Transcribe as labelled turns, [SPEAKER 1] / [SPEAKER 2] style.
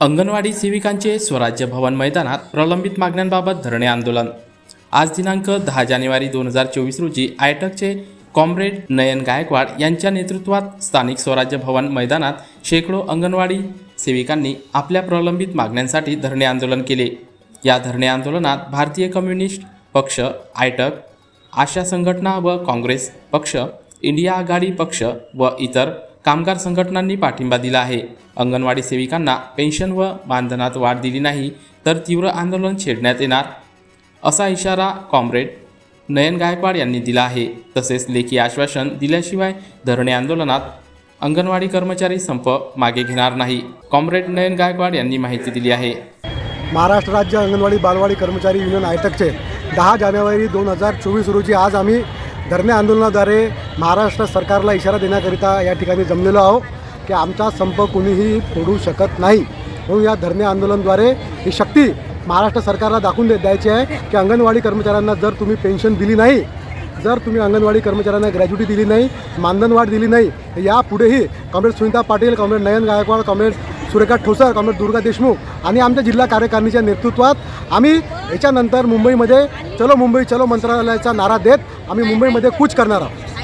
[SPEAKER 1] अंगणवाडी सेविकांचे स्वराज्य भवन मैदानात प्रलंबित मागण्यांबाबत धरणे आंदोलन. आज दिनांक दहा जानेवारी दोन हजार चोवीस रोजी आयटकचे कॉम्रेड नयन गायकवाड यांच्या नेतृत्वात स्थानिक स्वराज्य भवन मैदानात शेकडो अंगणवाडी सेविकांनी आपल्या प्रलंबित मागण्यांसाठी धरणे आंदोलन केले. या धरणे आंदोलनात भारतीय कम्युनिस्ट पक्ष आयटक आशा संघटना व काँग्रेस पक्ष इंडिया आघाडी पक्ष व इतर कामगार संघटनांनी पाठिंबा दिला आहे. अंगणवाडी सेविकांना पेन्शन व मानधनात वाढ दिली नाही तर तीव्र आंदोलन छेडण्यात येणार असा इशारा कॉम्रेड नयन गायकवाड यांनी दिला आहे. तसेच लेखी आश्वासन दिल्याशिवाय धरणे आंदोलनात अंगणवाडी कर्मचारी संप मागे घेणार नाही कॉम्रेड नयन गायकवाड यांनी माहिती दिली आहे.
[SPEAKER 2] महाराष्ट्र राज्य अंगणवाडी बालवाडी कर्मचारी युनियन आयटकचे दहा जानेवारी दोन हजार चोवीस रोजी आज आम्ही धरणे आंदोलनाद्वारे महाराष्ट्र सरकारला इशारा देण्याकरिता या ठिकाणी जमलेलो आहोत की आमचा संप कोणीही तोडू शकत नाही. म्हणून या धरणे आंदोलनाद्वारे ही शक्ती महाराष्ट्र सरकारला दाखवून दे द्यायची आहे की अंगणवाडी कर्मचाऱ्यांना जर तुम्ही पेन्शन दिली नाही जर तुम्ही अंगणवाडी कर्मचाऱ्यांना ग्रॅज्युटी दिली नाही मानधन वाढ दिली नाही यापुढेही comrade Sunita Patil comrade Nayan Gaikwad comrade Surekha Thosar comrade Durga Deshmukh आणि आमच्या जिल्हा कार्यकारिणीच्या नेतृत्वात आम्ही याच्यानंतर मुंबईमध्ये चलो मुंबई चलो मंत्रालयाचा नारा देत आम्ही मुंबईमध्ये कूच करणार आहोत.